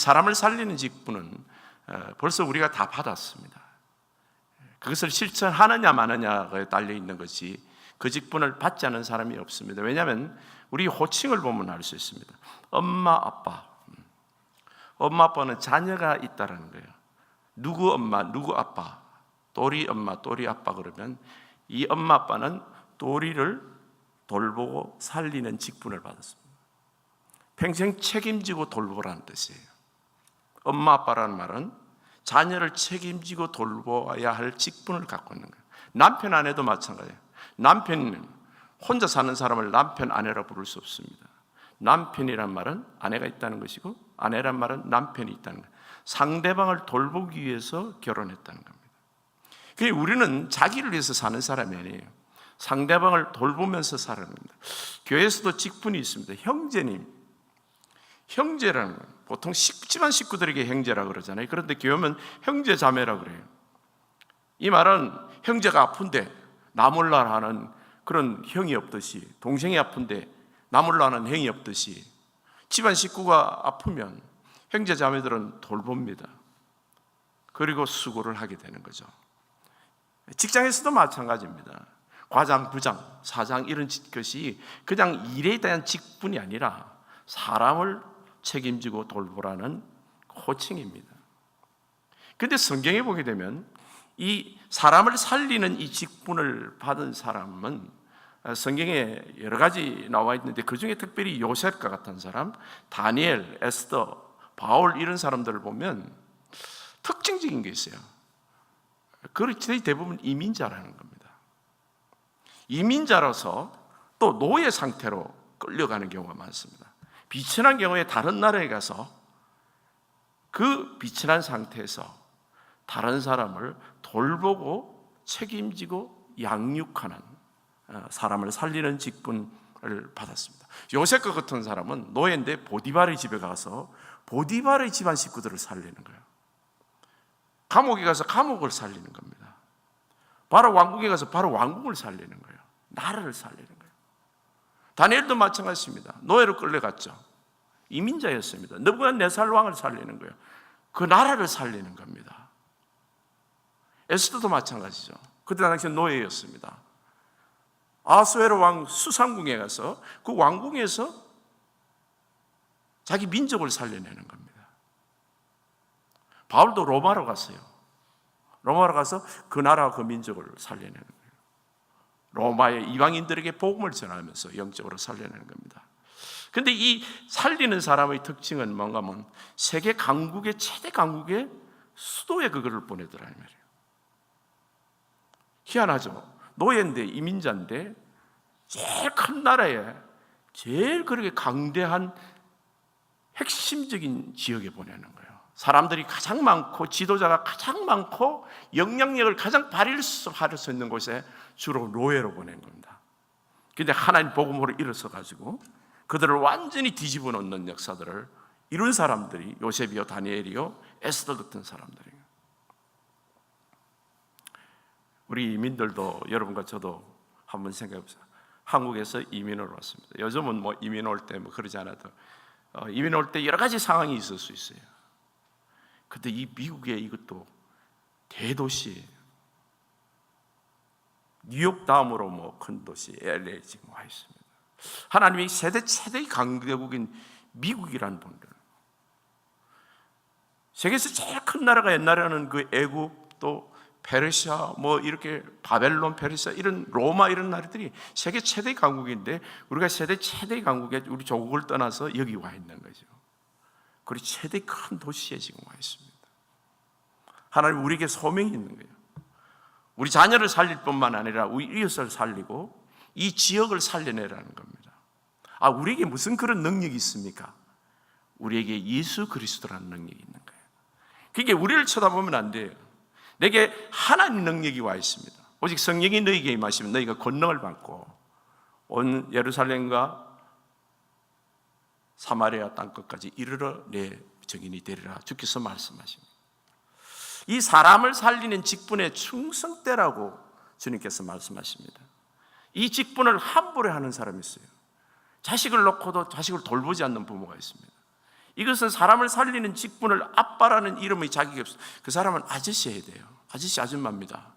사람을 살리는 직분은 어, 벌써 우리가 다 받았습니다. 그것을 실천하느냐 마느냐에 달려 있는 것이 그 직분을 받지 않은 사람이 없습니다. 왜냐하면 우리 호칭을 보면 알 수 있습니다. 엄마, 아빠. 엄마, 아빠는 자녀가 있다라는 거예요. 누구 엄마, 누구 아빠, 또리 엄마, 또리 아빠 그러면 이 엄마, 아빠는 또리를 돌보고 살리는 직분을 받았습니다. 평생 책임지고 돌보라는 뜻이에요. 엄마, 아빠라는 말은 자녀를 책임지고 돌보아야 할 직분을 갖고 있는 거예요. 남편 아내도 마찬가지예요. 남편 혼자 사는 사람을 남편 아내라 부를 수 없습니다. 남편이란 말은 아내가 있다는 것이고 아내란 말은 남편이 있다는 거예요. 상대방을 돌보기 위해서 결혼했다는 겁니다. 그게 우리는 자기를 위해서 사는 사람이 아니에요. 상대방을 돌보면서 살아는 겁니다. 교회에서도 직분이 있습니다. 형제님, 형제라는 건 보통 집안 식구들에게 형제라 그러잖아요. 그런데 교회 오면 형제 자매라 그래요. 이 말은 형제가 아픈데 나 몰라 하는 그런 형이 없듯이 동생이 아픈데 나 몰라 하는 형이 없듯이 집안 식구가 아프면 형제 자매들은 돌봅니다. 그리고 수고를 하게 되는 거죠. 직장에서도 마찬가지입니다. 과장, 부장, 사장 이런 것이 그냥 일에 대한 직분이 아니라 사람을 책임지고 돌보라는 호칭입니다. 근데 성경에 보게 되면 이 사람을 살리는 이 직분을 받은 사람은 성경에 여러 가지 나와 있는데 그 중에 특별히 요셉과 같은 사람, 다니엘, 에스더, 바울 이런 사람들을 보면 특징적인 게 있어요. 그렇지 대부분 이민자라는 겁니다. 이민자라서 또 노예 상태로 끌려가는 경우가 많습니다. 비천한 경우에 다른 나라에 가서 그 비천한 상태에서 다른 사람을 돌보고 책임지고 양육하는 어, 사람을 살리는 직분을 받았습니다. 요셉과 같은 사람은 노예인데 보디발의 집에 가서 보디발의 집안 식구들을 살리는 거예요. 감옥에 가서 감옥을 살리는 겁니다. 바로 왕궁에 가서 바로 왕궁을 살리는 거예요. 나라를 살리는 거예요. 다니엘도 마찬가지입니다. 노예로 끌려갔죠. 이민자였습니다. 너보다 네살 왕을 살리는 거예요. 그 나라를 살리는 겁니다. 에스더도 마찬가지죠. 그때 당시 노예였습니다. 아수에로 왕 수상궁에 가서 그 왕궁에서 자기 민족을 살려내는 겁니다. 바울도 로마로 갔어요. 로마로 가서 그 나라 그 민족을 살려내는. 로마의 이방인들에게 복음을 전하면서 영적으로 살려내는 겁니다. 근데 이 살리는 사람의 특징은 뭔가 하면 세계 강국의 최대 강국의 수도에 그거를 보내더라 이 말이에요. 희한하죠. 노예인데 이민자인데 제일 큰 나라에 제일 그렇게 강대한 핵심적인 지역에 보내는 거예요. 사람들이 가장 많고 지도자가 가장 많고 영향력을 가장 발휘할 수 있는 곳에 주로 노예로 보낸 겁니다. 근데 하나님 복음으로 일어서 가지고 그들을 완전히 뒤집어 놓는 역사들을 이룬 사람들이 요셉이요 다니엘이요 에스더 같은 사람들이에요. 우리 이민들도 여러분과 저도 한번 생각해 보세요. 한국에서 이민을 왔습니다. 요즘은 뭐 이민 올 때 뭐 그러지 않아도 어, 이민 올 때 여러 가지 상황이 있을 수 있어요. 근데 이 미국의 이것도 대도시 뉴욕 다음으로 뭐 큰 도시 LA 지금 와 있습니다. 하나님이 세대 최대의 강대국인 미국이라는 분들. 세계에서 제일 큰 나라가 옛날에는 그 애국 또 페르시아 뭐 이렇게 바벨론 페르시아 이런 로마 이런 나라들이 세계 최대 강국인데 우리가 세계 최대 강국에 우리 조국을 떠나서 여기 와 있는 거죠. 그리고 최대 큰 도시에 지금 와 있습니다. 하나님 우리에게 소명이 있는 거예요. 우리 자녀를 살릴 뿐만 아니라 우리 이웃을 살리고 이 지역을 살려내라는 겁니다. 아, 우리에게 무슨 그런 능력이 있습니까? 우리에게 예수 그리스도라는 능력이 있는 거예요. 그게 우리를 쳐다보면 안 돼요. 내게 하나님 능력이 와 있습니다. 오직 성령이 너희에게 임하시면 너희가 권능을 받고 온 예루살렘과 사마리아 땅 끝까지 이르러 내 정인이 되리라 주께서 말씀하십니다. 이 사람을 살리는 직분의 충성대라고 주님께서 말씀하십니다. 이 직분을 함부로 하는 사람이 있어요. 자식을 놓고도 자식을 돌보지 않는 부모가 있습니다. 이것은 사람을 살리는 직분을 아빠라는 이름의 자격이 없어. 그 사람은 아저씨 해야 돼요. 아저씨 아줌마입니다.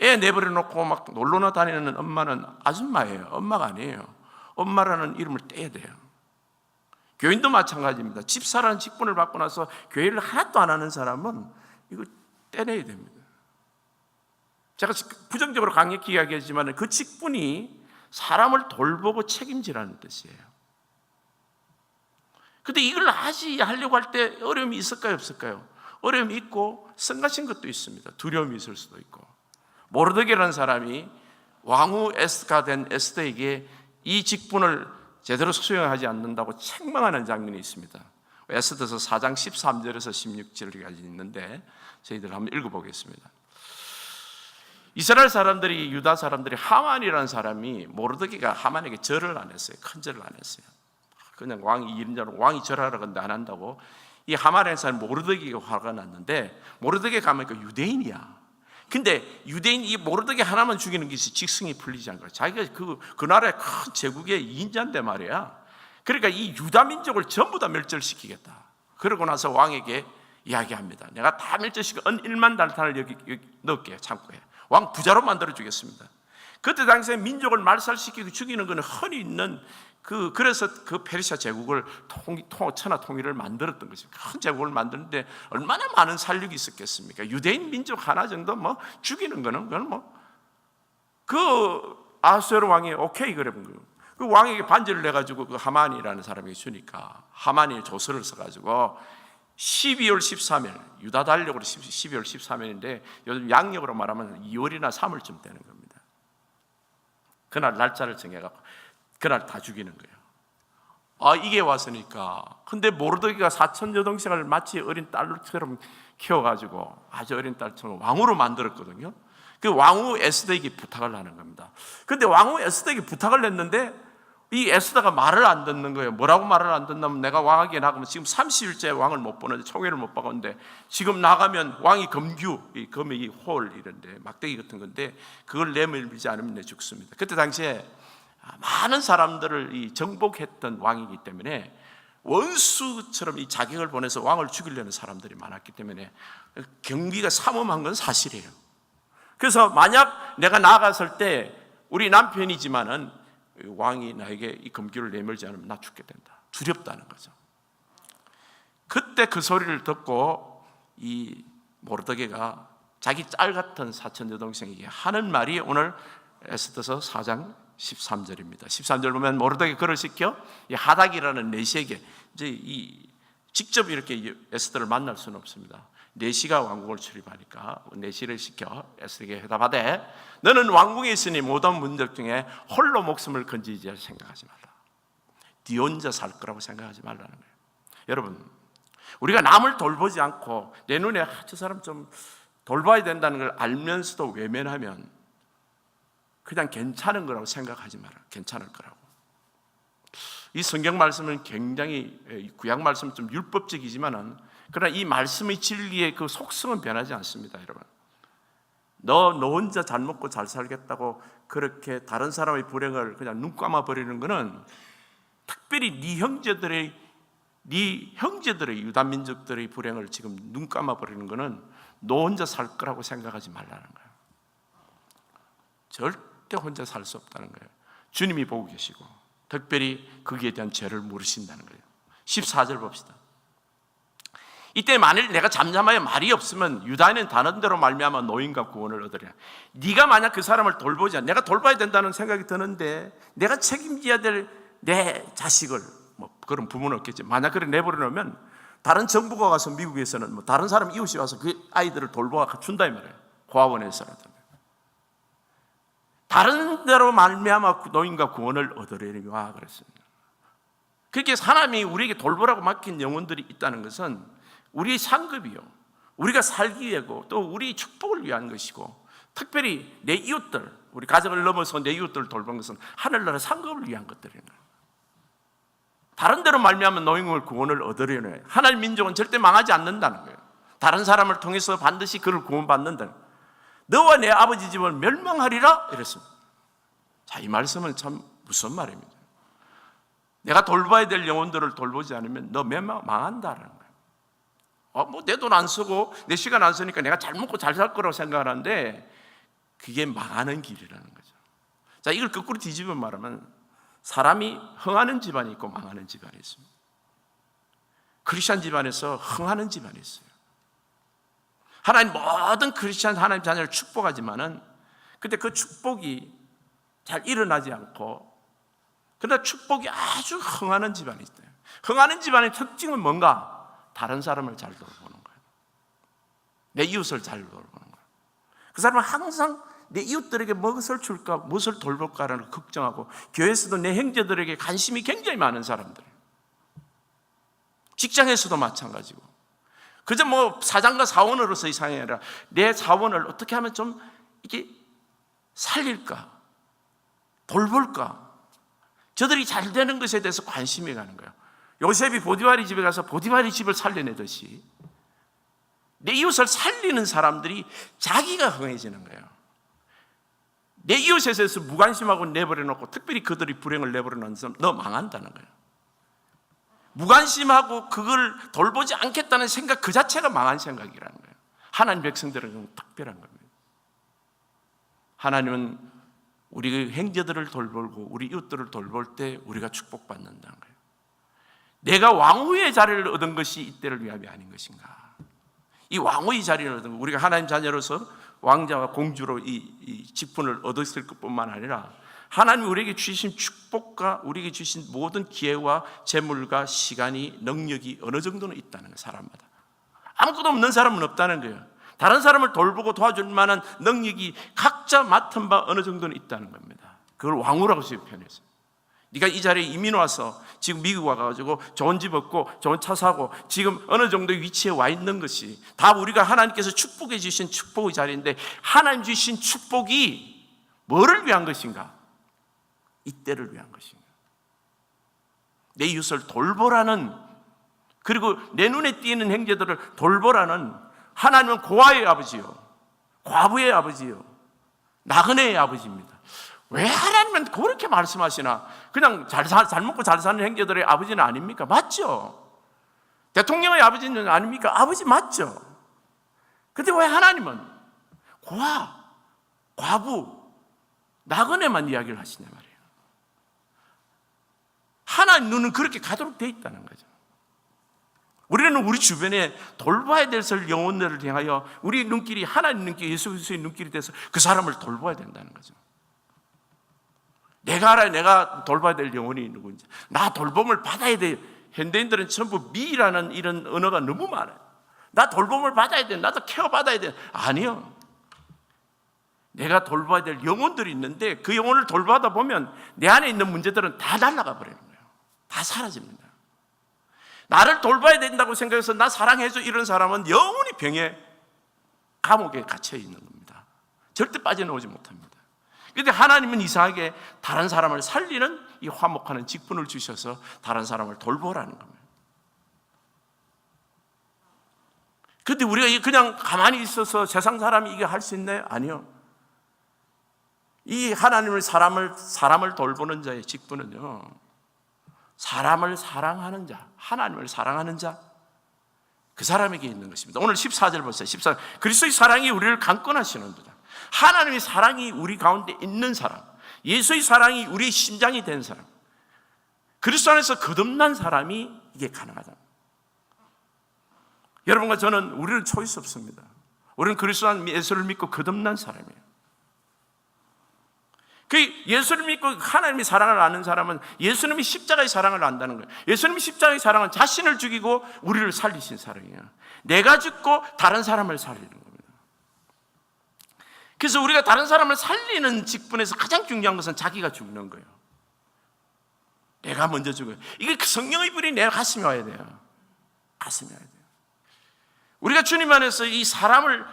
애 내버려 놓고 막 놀러나 다니는 엄마는 아줌마예요. 엄마가 아니에요. 엄마라는 이름을 떼야 돼요. 교인도 마찬가지입니다. 집사라는 직분을 받고 나서 교회를 하나도 안 하는 사람은 이거 떼내야 됩니다. 제가 부정적으로 강력히 이야기하지만 그 직분이 사람을 돌보고 책임지라는 뜻이에요. 근데 이걸 하지 하려고 할 때 어려움이 있을까요, 없을까요? 어려움이 있고 성가신 것도 있습니다. 두려움이 있을 수도 있고. 모르드게라는 사람이 왕후 에스가 된 에스더에게 이 직분을 제대로 수행하지 않는다고 책망하는 장면이 있습니다. 에스더서 4장 13절에서 16절까지 있는데 저희들 한번 읽어보겠습니다. 이스라엘 사람들이 유다 사람들이 하만이라는 사람이 모르드게가 하만에게 절을 안 했어요. 큰 절을 안 했어요. 그냥 왕이 이름자로 왕이 절하라 근데 안 한다고 이 하만의 사람 모르드게가 화가 났는데 모르드게 가면 그 유대인이야. 근데 유대인 이 모르드게 하나만 죽이는 것이 직성이 풀리지 거야. 자기가 그, 그 나라의 큰 제국의 인자인데 말이야. 그러니까 이 유다 민족을 전부 다 멸절시키겠다. 그러고 나서 왕에게 이야기합니다. 내가 다 멸절시켜 은 1만 달탄을 여기, 여기 넣을게 창고에. 왕 부자로 만들어 주겠습니다. 그때 당시에 민족을 말살시키고 죽이는 것은 흔히 있는 그 그래서 그 페르시아 제국을 통, 통 천하 통일을 만들었던 것입니다. 큰 제국을 만드는데 얼마나 많은 살육이 있었겠습니까? 유대인 민족 하나 정도 뭐 죽이는 거는 그건 뭐그 아수에르 왕이 오케이 그래 본 거예요. 그 왕에게 반지를 내 가지고 그 하만이라는 사람에게 주니까 하만이 조서를 써 가지고 12월 13일 유다 달력으로 12월 13일인데 요즘 양력으로 말하면 2월이나 3월쯤 되는 겁니다. 그날 날짜를 정해 갖고 그날 다 죽이는 거예요. 아 이게 왔으니까. 근데 모르드기가 사천 여동생을 마치 어린 딸처럼 키워가지고 아주 어린 딸처럼 왕으로 만들었거든요. 그 왕후 에스더에게 부탁을 하는 겁니다. 근데 왕후 에스더에게 부탁을 했는데 이 에스더가 말을 안 듣는 거예요. 뭐라고 말을 안 듣냐면 내가 왕에게 나가면 지금 30일째 왕을 못 보는데 총회를 못 박았는데 지금 나가면 왕이 검규, 이 검의 이홀 이런데 막대기 같은 건데 그걸 내밀지 않으면 내 죽습니다. 그때 당시에 많은 사람들을 이 정복했던 왕이기 때문에 원수처럼 이 자격을 보내서 왕을 죽이려는 사람들이 많았기 때문에 경기가 삼엄한 건 사실이에요. 그래서 만약 내가 나갔을 때 우리 남편이지만은 왕이 나에게 이 금규를 내밀지 않으면 나 죽게 된다. 두렵다는 거죠. 그때 그 소리를 듣고 이 모르드게가 자기 짤 같은 사천 여동생에게 하는 말이 오늘 에스더서 4장 13절입니다. 13절 보면 모르드게 글을 시켜 이 하닥이라는 내시에게 이제 이 직접 이렇게 에스더를 만날 수는 없습니다. 내시가 왕궁을 출입하니까 내시를 시켜 에스더에게 해답하되 너는 왕궁에 있으니 모든 문들 중에 홀로 목숨을 건지지 생각하지 말라. 네 혼자 살 거라고 생각하지 말라는 거예요. 여러분 우리가 남을 돌보지 않고 내 눈에 아, 저 사람 좀 돌봐야 된다는 걸 알면서도 외면하면 그냥 괜찮은 거라고 생각하지 마라. 괜찮을 거라고. 이 성경 말씀은 굉장히 구약 말씀 좀 율법적이지만은 그러나 이 말씀의 진리의 그 속성은 변하지 않습니다, 여러분. 너, 너 혼자 잘 먹고 잘 살겠다고 그렇게 다른 사람의 불행을 그냥 눈 감아 버리는 것은 특별히 네 형제들의 네 형제들의 유다 민족들의 불행을 지금 눈 감아 버리는 것은 너 혼자 살 거라고 생각하지 말라는 거예요. 절대 혼자 살 수 없다는 거예요. 주님이 보고 계시고 특별히 거기에 대한 죄를 물으신다는 거예요. 14절 봅시다. 이때 만일 내가 잠잠하여 말이 없으면 유다인은 다른 대로 말미암아 노인과 구원을 얻으리라. 네가 만약 그 사람을 돌보지 않, 내가 돌봐야 된다는 생각이 드는데 내가 책임져야 될 내 자식을 뭐 그런 부모는 없겠지. 만약 그래 내버려 놓으면 다른 정부가 가서 미국에서는 뭐 다른 사람 이웃이 와서 그 아이들을 돌보아 준다 이 말이에요. 고아원에서라도. 다른 대로 말미암아 노인과 구원을 얻으려니와 그랬습니다. 그렇게 하나님이 우리에게 돌보라고 맡긴 영혼들이 있다는 것은 우리의 상급이요. 우리가 살기 위하고 또 우리 축복을 위한 것이고 특별히 내 이웃들, 우리 가정을 넘어서 내 이웃들을 돌본 것은 하늘나라 상급을 위한 것들이에요. 다른 데로 말미암은 노인을 구원을 얻으려는 하나님 민족은 절대 망하지 않는다는 거예요. 다른 사람을 통해서 반드시 그를 구원받는다. 너와 내 아버지 집을 멸망하리라 이랬습니다. 자, 이 말씀은 참 무슨 말입니다. 내가 돌봐야 될 영혼들을 돌보지 않으면 너 멸망 망한다라는 거예요. 어, 뭐내 돈 안 쓰고 내 시간 안 쓰니까 내가 잘 먹고 잘 살 거라고 생각하는데 그게 망하는 길이라는 거죠. 자, 이걸 거꾸로 뒤집어 말하면 사람이 흥하는 집안이 있고 망하는 집안이 있습니다. 크리스천 집안에서 흥하는 집안이 있어요. 하나님 모든 크리스천 하나님 자녀를 축복하지만은 근데 그 축복이 잘 일어나지 않고 그러나 축복이 아주 흥하는 집안이 있어요. 흥하는 집안의 특징은 뭔가? 다른 사람을 잘 돌보는 거예요. 내 이웃을 잘 돌보는 거예요. 그 사람은 항상 내 이웃들에게 무엇을 줄까, 무엇을 돌볼까라는 걸 걱정하고 교회에서도 내 형제들에게 관심이 굉장히 많은 사람들. 직장에서도 마찬가지고. 그저 뭐 사장과 사원으로서 이상이 아니라 내 사원을 어떻게 하면 좀 이게 살릴까, 돌볼까. 저들이 잘 되는 것에 대해서 관심이 가는 거예요. 요셉이 보디발이 집에 가서 보디발이 집을 살려내듯이 내 이웃을 살리는 사람들이 자기가 흥해지는 거예요. 내 이웃에 대해서 무관심하고 내버려 놓고 특별히 그들이 불행을 내버려 놓는 사람 너 망한다는 거예요. 무관심하고 그걸 돌보지 않겠다는 생각 그 자체가 망한 생각이라는 거예요. 하나님 백성들은 특별한 겁니다. 하나님은 우리 행제들을 돌보고 우리 이웃들을 돌볼 때 우리가 축복받는다는 거예요. 내가 왕후의 자리를 얻은 것이 이때를 위함이 아닌 것인가? 이 왕후의 자리를 얻은 것, 우리가 하나님 자녀로서 왕자와 공주로 이, 이 직분을 얻었을 것뿐만 아니라 하나님 우리에게 주신 축복과 우리에게 주신 모든 기회와 재물과 시간이 능력이 어느 정도는 있다는 거예요, 사람마다. 아무것도 없는 사람은 없다는 거예요. 다른 사람을 돌보고 도와줄 만한 능력이 각자 맡은 바 어느 정도는 있다는 겁니다. 그걸 왕후라고 표현했어요. 네가 이 자리에 이민 와서 지금 미국 와가지고 좋은 집 얻고 좋은 차 사고 지금 어느 정도 위치에 와 있는 것이 다 우리가 하나님께서 축복해 주신 축복의 자리인데 하나님 주신 축복이 뭐를 위한 것인가? 이때를 위한 것인가? 내 이웃을 돌보라는 그리고 내 눈에 띄는 행제들을 돌보라는 하나님은 고아의 아버지요. 과부의 아버지요. 나그네의 아버지입니다. 왜 하나님은 그렇게 말씀하시나? 그냥 잘, 사, 잘 먹고 잘 사는 행제들의 아버지는 아닙니까? 맞죠? 대통령의 아버지는 아닙니까? 아버지 맞죠? 근데 왜 하나님은 고아, 과부, 나그네만 이야기를 하시냐 말이에요. 하나님 눈은 그렇게 가도록 돼 있다는 거죠. 우리는 우리 주변에 돌봐야 될 영혼들을 향하여 우리 눈길이 하나님 눈길, 예수 그리스도의 눈길이 돼서 그 사람을 돌봐야 된다는 거죠. 내가 알아야 내가 돌봐야 될 영혼이 누구인지. 나 돌봄을 받아야 돼. 현대인들은 전부 미라는 이런 언어가 너무 많아요. 나 돌봄을 받아야 돼. 나도 케어 받아야 돼. 아니요. 내가 돌봐야 될 영혼들이 있는데 그 영혼을 돌봐다 보면 내 안에 있는 문제들은 다 날아가 버리는 거예요. 다 사라집니다. 나를 돌봐야 된다고 생각해서 나 사랑해줘 이런 사람은 영원히 병에 감옥에 갇혀 있는 겁니다. 절대 빠져나오지 못합니다. 그런데 하나님은 이상하게 다른 사람을 살리는 이 화목하는 직분을 주셔서 다른 사람을 돌보라는 겁니다. 근데 우리가 그냥 가만히 있어서 세상 사람이 이게 할 수 있나요? 아니요. 이 하나님을 사람을 사람을 돌보는 자의 직분은요. 사람을 사랑하는 자, 하나님을 사랑하는 자, 그 사람에게 있는 것입니다. 오늘 14절 보세요. 14. 그리스도의 사랑이 우리를 강권하시는 도다. 하나님의 사랑이 우리 가운데 있는 사람, 예수의 사랑이 우리의 심장이 된 사람, 그리스도 안에서 거듭난 사람이 이게 가능하다. 여러분과 저는 우리는 초이스 없습니다. 우리는 그리스도 안 예수를 믿고 거듭난 사람이에요. 그 예수를 믿고 하나님의 사랑을 아는 사람은 예수님이 십자가의 사랑을 안다는 거예요. 예수님이 십자가의 사랑은 자신을 죽이고 우리를 살리신 사랑이에요. 내가 죽고 다른 사람을 살리는 겁니다. 그래서 우리가 다른 사람을 살리는 직분에서 가장 중요한 것은 자기가 죽는 거예요. 내가 먼저 죽어요. 이게 그 성령의 불이 내 가슴에 와야 돼요. 가슴에 와야 돼요. 우리가 주님 안에서 이 사람을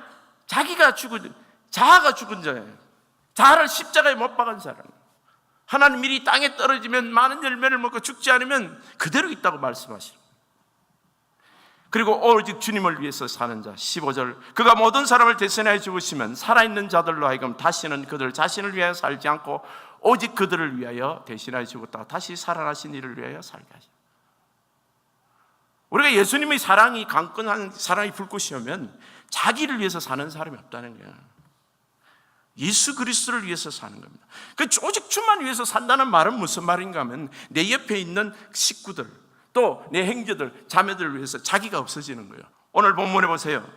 자기가 죽은 자아가 죽은 자예요. 자아를 십자가에 못 박은 사람. 하나님 미리 땅에 떨어지면 많은 열매를 먹고 죽지 않으면 그대로 있다고 말씀하시고. 그리고 오직 주님을 위해서 사는 자 15절. 그가 모든 사람을 대신하여 죽으시면 살아있는 자들로 하여금 다시는 그들 자신을 위하여 살지 않고 오직 그들을 위하여 대신하여 죽었다가 다시 살아나신 이를 위하여 살게 하시 우리가 예수님의 사랑이 강건한 사랑이 불꽃이오면 자기를 위해서 사는 사람이 없다는 거야 예수 그리스도를 위해서 사는 겁니다. 그 오직 주만 위해서 산다는 말은 무슨 말인가 하면 내 옆에 있는 식구들 또 내 행제들, 자매들을 위해서 자기가 없어지는 거예요. 오늘 본문에 보세요.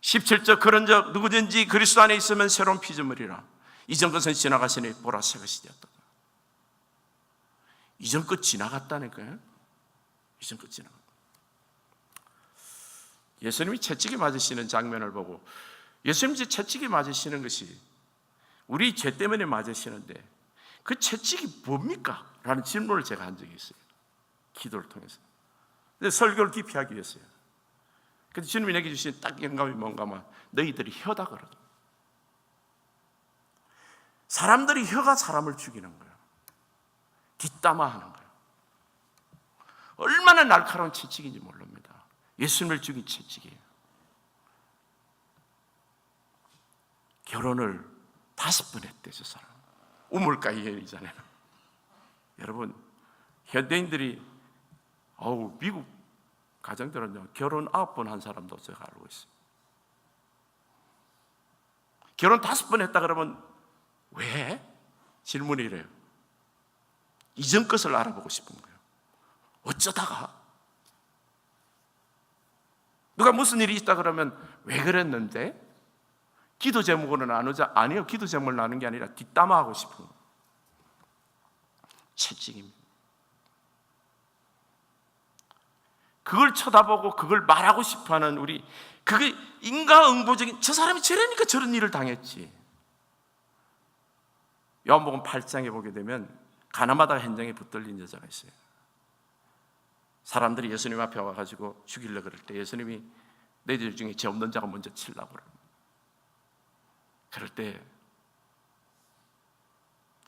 17절 그런즉 누구든지 그리스도 안에 있으면 새로운 피조물이라. 이전 것은 지나가시니 보라 새 것이 되었다. 이전 것 지나갔다는 거예요. 이전 것 지나갔다. 예수님이 채찍에 맞으시는 장면을 보고 예수님이 채찍에 맞으시는 것이 우리 죄 때문에 맞으시는데 그 채찍이 뭡니까? 라는 질문을 제가 한 적이 있어요. 기도를 통해서. 근데 설교를 깊이 하기 위해서요. 근데 주님이 내게 주신 딱 영감이 뭔가 하면 너희들이 혀다 그러더. 사람들이 혀가 사람을 죽이는 거예요. 뒷담화 하는 거예요. 얼마나 날카로운 채찍인지 모릅니다. 예수님을 죽인 채찍이에요. 결혼을 다섯 번 했대, 저 사람. 우물가에 이전에는. 여러분, 현대인들이 어우 미국 가정들은요 결혼 아홉 번 한 사람도 제가 알고 있어요. 결혼 다섯 번 했다 그러면 왜? 질문이 이래요. 이전 것을 알아보고 싶은 거예요. 어쩌다가 누가 무슨 일이 있다 그러면 왜 그랬는데? 기도 제목으로 나누자 아니요 기도 제목을 나누는 게 아니라 뒷담화하고 싶은. 채찍입니다. 그걸 쳐다보고 그걸 말하고 싶어 하는 우리 그게 인과응보적인 저 사람이 저러니까 저런 일을 당했지. 요한복음 8장에 보게 되면 가나마다 현장에 붙들린 여자가 있어요. 사람들이 예수님 앞에 와가지고 죽이려 그럴 때 예수님이 너희들 중에 죄 없는 자가 먼저 치려고 그래요. 그럴 때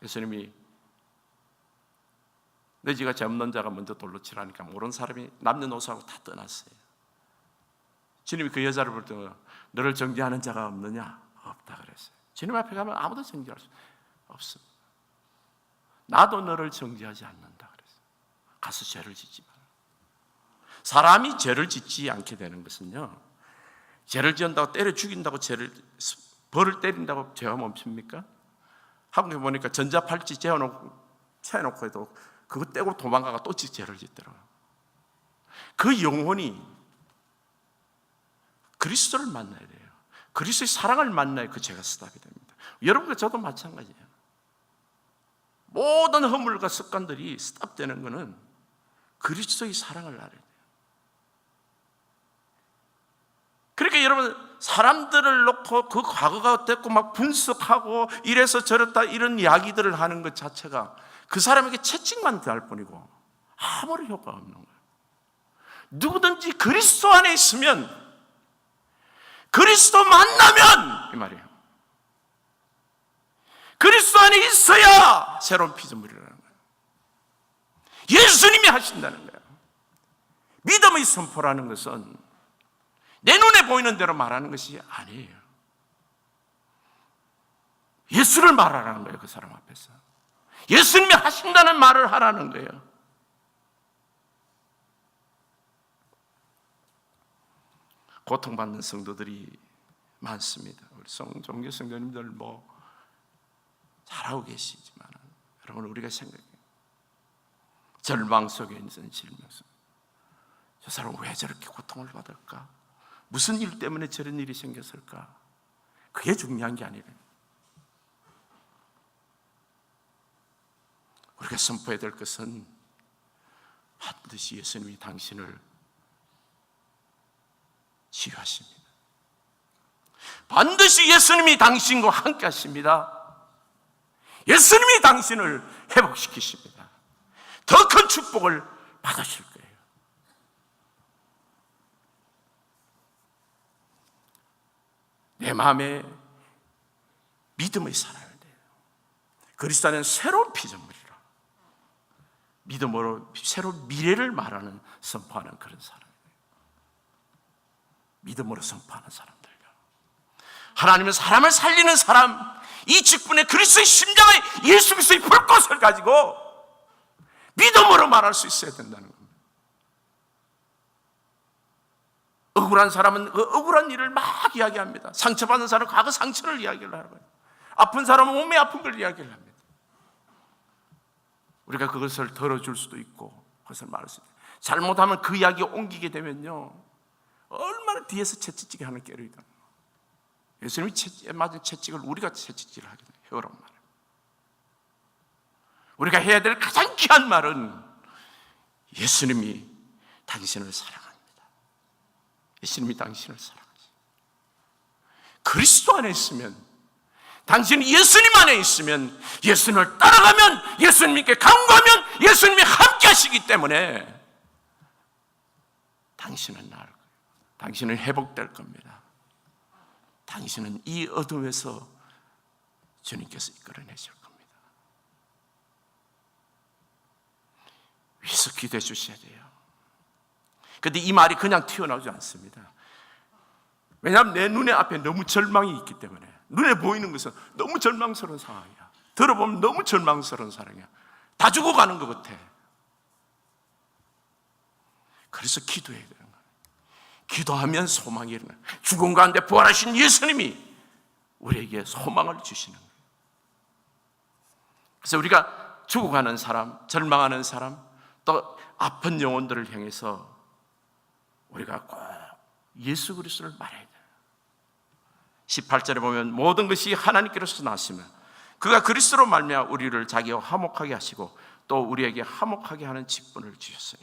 예수님이 죄 없는 자가 먼저 돌로 치라니까 모르는 사람이 남녀노소하고 다 떠났어요. 주님이 그 여자를 볼 때 너를 정죄하는 자가 없느냐? 없다 그랬어요. 주님 앞에 가면 아무도 정죄할 수 없습니다. 나도 너를 정죄하지 않는다 그랬어요. 가서 죄를 짓지 마라. 사람이 죄를 짓지 않게 되는 것은요. 죄를 지은다고 때려 죽인다고 죄를 벌을 때린다고 죄가 멈춥니까? 한국에 보니까 전자팔찌 재워놓고 채워놓고 해도 그거 떼고 도망가가 또 죄를 짓더라고요. 그 영혼이 그리스도를 만나야 돼요. 그리스도의 사랑을 만나야 그 죄가 스탑이 됩니다. 여러분과 저도 마찬가지예요. 모든 허물과 습관들이 스탑되는 것은 그리스도의 사랑을 알아야 돼요. 그러니까 여러분 사람들을 놓고 그 과거가 어땠고 막 분석하고 이래서 저랬다 이런 이야기들을 하는 것 자체가 그 사람에게 채찍만 될 뿐이고 아무런 효과가 없는 거예요. 누구든지 그리스도 안에 있으면 그리스도 만나면 이 말이에요. 그리스도 안에 있어야 새로운 피조물이라는 거예요. 예수님이 하신다는 거예요. 믿음의 선포라는 것은 내 눈에 보이는 대로 말하는 것이 아니에요. 예수를 말하라는 거예요, 그 사람 앞에서. 예수님이 하신다는 말을 하라는 거예요. 고통받는 성도들이 많습니다. 우리 성, 종교 성도님들 뭐 잘하고 계시지만 여러분 우리가 생각해 절망 속에 있는 질면서 저 사람 왜 저렇게 고통을 받을까? 무슨 일 때문에 저런 일이 생겼을까? 그게 중요한 게 아니래. 우리가 선포해야 될 것은 반드시 예수님이 당신을 치유하십니다. 반드시 예수님이 당신과 함께 하십니다. 예수님이 당신을 회복시키십니다. 더 큰 축복을 받으실 거예요. 내 마음에 믿음의 살아야 돼요. 그리스도 안에 새로운 피조물이라. 믿음으로 새로운 미래를 말하는 선포하는 그런 사람. 믿음으로 선포하는 사람들과 하나님은 사람을 살리는 사람 이 직분의 그리스도의 심장에 예수 그리스도의 불꽃을 가지고 믿음으로 말할 수 있어야 된다는 겁니다. 억울한 사람은 그 억울한 일을 막 이야기합니다. 상처받는 사람은 과거 상처를 이야기를 거예요. 아픈 사람은 몸에 아픈 걸 이야기를 합니다. 우리가 그것을 덜어줄 수도 있고 그것을 말할 수 있고 잘못하면 그 이야기 옮기게 되면요 얼마나 뒤에서 채찍질이 하는 꾀로이다 예수님이 채, 맞은 채찍을 우리가 채찍질을 하게 돼요 해오란 말 우리가 해야 될 가장 귀한 말은 예수님이 당신을 사랑합니다 예수님이 당신을 사랑하시 그리스도 안에 있으면 당신이 예수님 안에 있으면 예수님을 따라가면 예수님께 강구하면 예수님이 함께 하시기 때문에 당신은 나을 거예요. 당신은 회복될 겁니다. 당신은 이 어둠에서 주님께서 이끌어내실 겁니다. 위에서 기도해 주셔야 돼요. 근데 이 말이 그냥 튀어나오지 않습니다. 왜냐하면 내 눈에 앞에 너무 절망이 있기 때문에 눈에 보이는 것은 너무 절망스러운 상황이야. 들어보면 너무 절망스러운 상황이야. 다 죽어가는 것 같아. 그래서 기도해야 되는 거야. 기도하면 소망이 일어나. 죽은 가운데 부활하신 예수님이 우리에게 소망을 주시는 거예요. 그래서 우리가 죽어가는 사람, 절망하는 사람, 또 아픈 영혼들을 향해서 우리가 꼭 예수 그리스도를 말해야 돼요. 18절에 보면 모든 것이 하나님께로서 났으며 그가 그리스도로 말미암아 우리를 자기와 화목하게 하시고 또 우리에게 화목하게 하는 직분을 주셨으니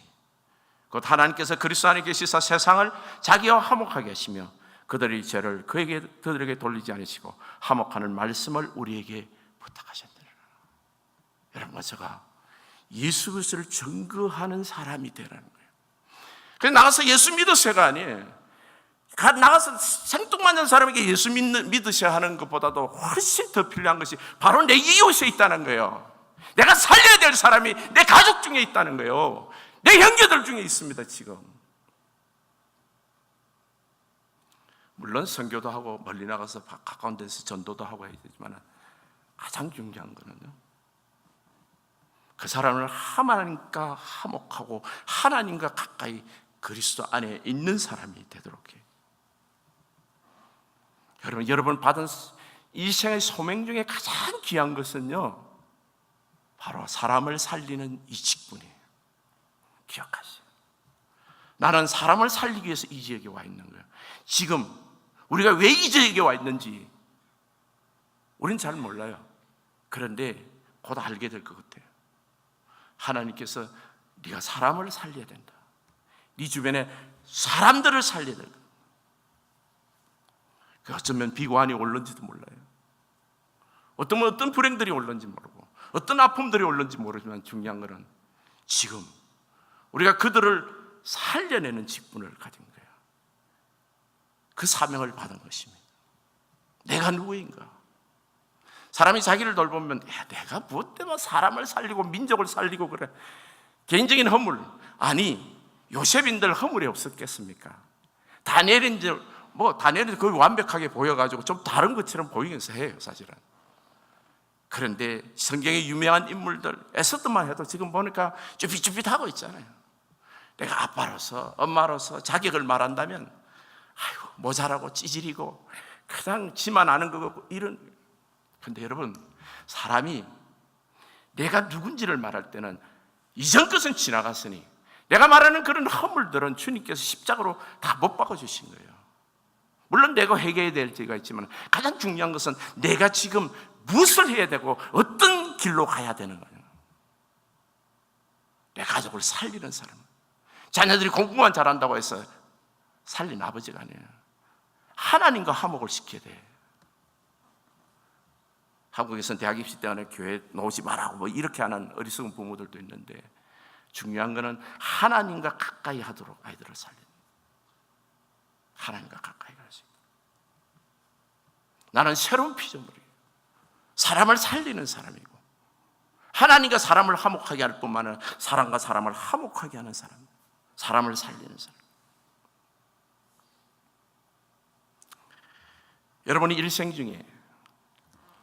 곧 하나님께서 그리스도 안에 계시사 세상을 자기와 화목하게 하시며 그들의 죄를 그에게 그들에게 돌리지 않으시고 화목하는 말씀을 우리에게 부탁하셨느니라. 여러분과 제가 예수 그리스도를 증거하는 사람이 되라는. 그래서 나가서 예수 믿으세요가 아니에요. 가- 나가서 생뚱맞는 사람에게 예수 믿으셔야 하는 것보다도 훨씬 더 필요한 것이 바로 내 이웃에 있다는 거예요. 내가 살려야 될 사람이 내 가족 중에 있다는 거예요. 내 형제들 중에 있습니다, 지금. 물론 선교도 하고 멀리 나가서 바- 가까운 데서 전도도 하고 해야 되지만 가장 중요한 거는요. 그 사람을 하나님과 화목하고 하나님과 가까이 그리스도 안에 있는 사람이 되도록 해요. 여러분, 여러분 받은 이 생의 소명 중에 가장 귀한 것은요, 바로 사람을 살리는 이 직분이에요. 기억하세요. 나는 사람을 살리기 위해서 이 지역에 와 있는 거예요. 지금 우리가 왜 이 지역에 와 있는지 우리는 잘 몰라요. 그런데 곧 알게 될 것 같아요. 하나님께서 네가 사람을 살려야 된다. 네 주변에 사람들을 살려야 된다. 그 어쩌면 비관이 올는지도 몰라요. 어떤 어떤 불행들이 올는지 모르고 어떤 아픔들이 올는지 모르지만 중요한 것은 지금 우리가 그들을 살려내는 직분을 가진 거예요. 그 사명을 받은 것입니다. 내가 누구인가? 사람이 자기를 돌보면 야, 내가 무엇 때문에 사람을 살리고 민족을 살리고 그래? 개인적인 허물 아니 요셉인들 허물이 없었겠습니까? 다니엘인들 뭐 다니엘은 거의 완벽하게 보여가지고 좀 다른 것처럼 보이면서 해요 사실은. 그런데 성경의 유명한 인물들 에스더만 해도 지금 보니까 쭈삣쭈삣하고 있잖아요. 내가 아빠로서 엄마로서 자격을 말한다면 아이고 모자라고 찌질이고 그냥 지만 아는 거고 이런 근데 여러분 사람이 내가 누군지를 말할 때는 이전 것은 지나갔으니 내가 말하는 그런 허물들은 주님께서 십자가로 다 못 박아 주신 거예요. 물론 내가 회개해야 될 때가 있지만 가장 중요한 것은 내가 지금 무엇을 해야 되고 어떤 길로 가야 되는 거예요. 내 가족을 살리는 사람. 자녀들이 공부만 잘한다고 해서 살린 아버지가 아니에요. 하나님과 화목을 시켜야 돼. 한국에서는 대학 입시 때문에 교회 나오지 말라고 뭐 이렇게 하는 어리석은 부모들도 있는데 중요한 것은 하나님과 가까이 하도록 아이들을 살리는 하나님과 가까이 갈 수 있다. 나는 새로운 피조물이에요. 사람을 살리는 사람이고 하나님과 사람을 화목하게 할 뿐만 아니라 사람과 사람을 화목하게 하는 사람, 사람을 살리는 사람. 여러분이 일생 중에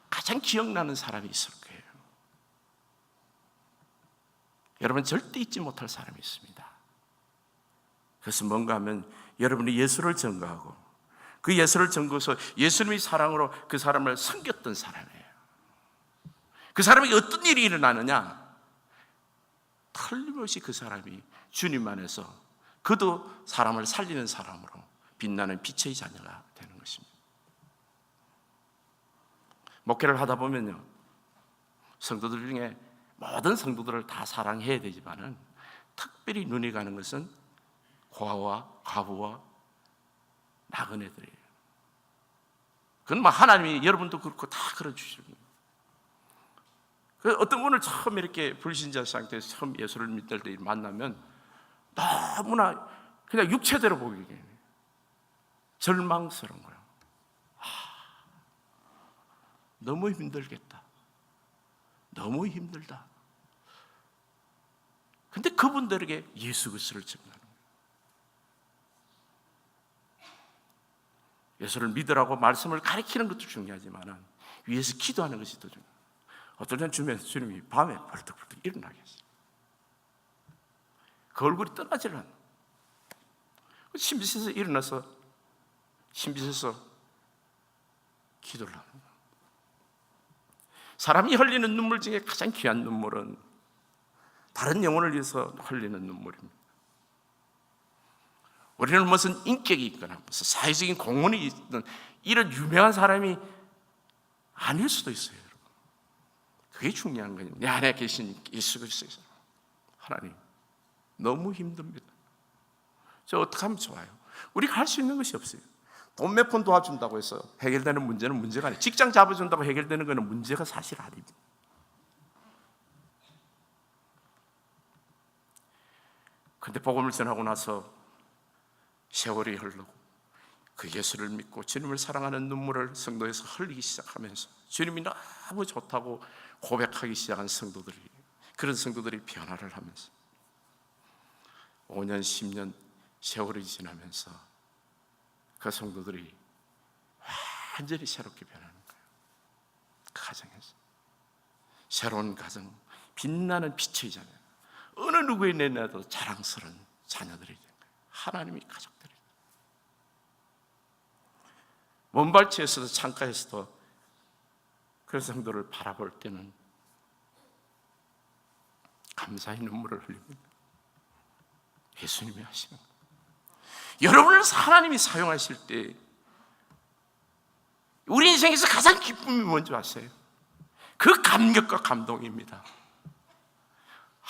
가장 기억나는 사람이 있을 거예요. 여러분 절대 잊지 못할 사람이 있습니다. 그래서 뭔가 하면 여러분이 예수를 증거하고 그 예수를 증거해서 예수님의 사랑으로 그 사람을 섬겼던 사람이에요. 그 사람에게 어떤 일이 일어나느냐? 틀림없이 그 사람이 주님 안에서 그도 사람을 살리는 사람으로 빛나는 빛의 자녀가 되는 것입니다. 목회를 하다 보면요. 성도들 중에 모든 성도들을 다 사랑해야 되지만은 특별히 눈이 가는 것은 고아와 과부와 나그네들이에요. 그건 뭐 하나님이 여러분도 그렇고 다 그런 주시는 그 어떤 분을 처음 이렇게 불신자 상태에서 처음 예수를 믿을 때 만나면 너무나 그냥 육체대로 보기에 절망스러운 거예요. 아, 너무 힘들겠다. 너무 힘들다. 근데 그분들에게 예수 그리스도를 증거하는 거예요. 예수를 믿으라고 말씀을 가리키는 것도 중요하지만 위에서 기도하는 것이 더 중요해요. 어떨 땐 주변에서 주님이 밤에 벌떡벌떡 일어나게 했어요. 그 얼굴이 떠나질 않아. 신비에서 일어나서 신비에서 기도를 하는 거예요. 사람이 흘리는 눈물 중에 가장 귀한 눈물은 다른 영혼을 위해서 흘리는 눈물입니다. 우리는 무슨 인격이 있거나 무슨 사회적인 공헌이 있든 이런 유명한 사람이 아닐 수도 있어요. 여러분. 그게 중요한 거예요. 내 안에 계신 예수 그리스도에서 하나님 너무 힘듭니다. 저 어떻게 하면 좋아요? 우리가 할 수 있는 것이 없어요. 돈 몇 푼 도와준다고 해서 해결되는 문제는 문제가 아니에요. 직장 잡아준다고 해결되는 것은 문제가 사실 아닙니다. 근데 복음을 전하고 나서 세월이 흐르고 그 예수를 믿고 주님을 사랑하는 눈물을 성도에서 흘리기 시작하면서 주님이 너무 좋다고 고백하기 시작한 성도들이 그런 성도들이 변화를 하면서 5년 10년 세월이 지나면서 그 성도들이 완전히 새롭게 변하는 거예요. 그 가정에서 새로운 가정 빛나는 자녀 어느 누구의 내내도 자랑스러운 자녀들이 된 거예요. 하나님이 가족들이 먼발치에서도 창가에서도 그 성도를 바라볼 때는 감사의 눈물을 흘립니다. 예수님이 하시는 거예요. 여러분을 하나님이 사용하실 때 우리 인생에서 가장 기쁨이 뭔지 아세요? 그 감격과 감동입니다.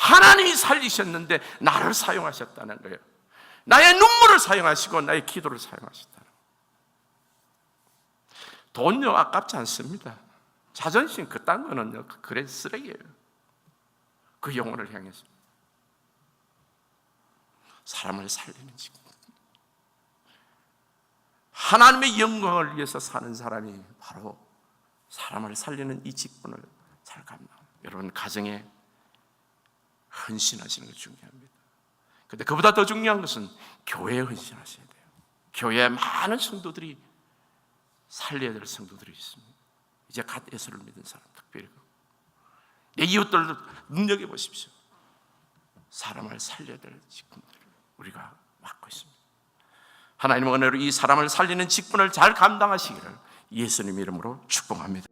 하나님이 살리셨는데 나를 사용하셨다는 거예요. 나의 눈물을 사용하시고 나의 기도를 사용하셨다는 거예요. 돈요 아깝지 않습니다. 자존심 그딴 거는요 그래 쓰레기예요. 그 영혼을 향해서 사람을 살리는 직 하나님의 영광을 위해서 사는 사람이 바로 사람을 살리는 이 직분을 잘 감당. 여러분 가정에 헌신하시는 게 중요합니다. 근데 그보다 더 중요한 것은 교회에 헌신하셔야 돼요. 교회에 많은 성도들이 살려야 될 성도들이 있습니다. 이제 갓 예수를 믿은 사람 특별히 내 이웃들도 눈여겨 보십시오. 사람을 살려야 될 직분들을 우리가 맡고 있습니다. 하나님의 은혜로 이 사람을 살리는 직분을 잘 감당하시기를 예수님 이름으로 축복합니다.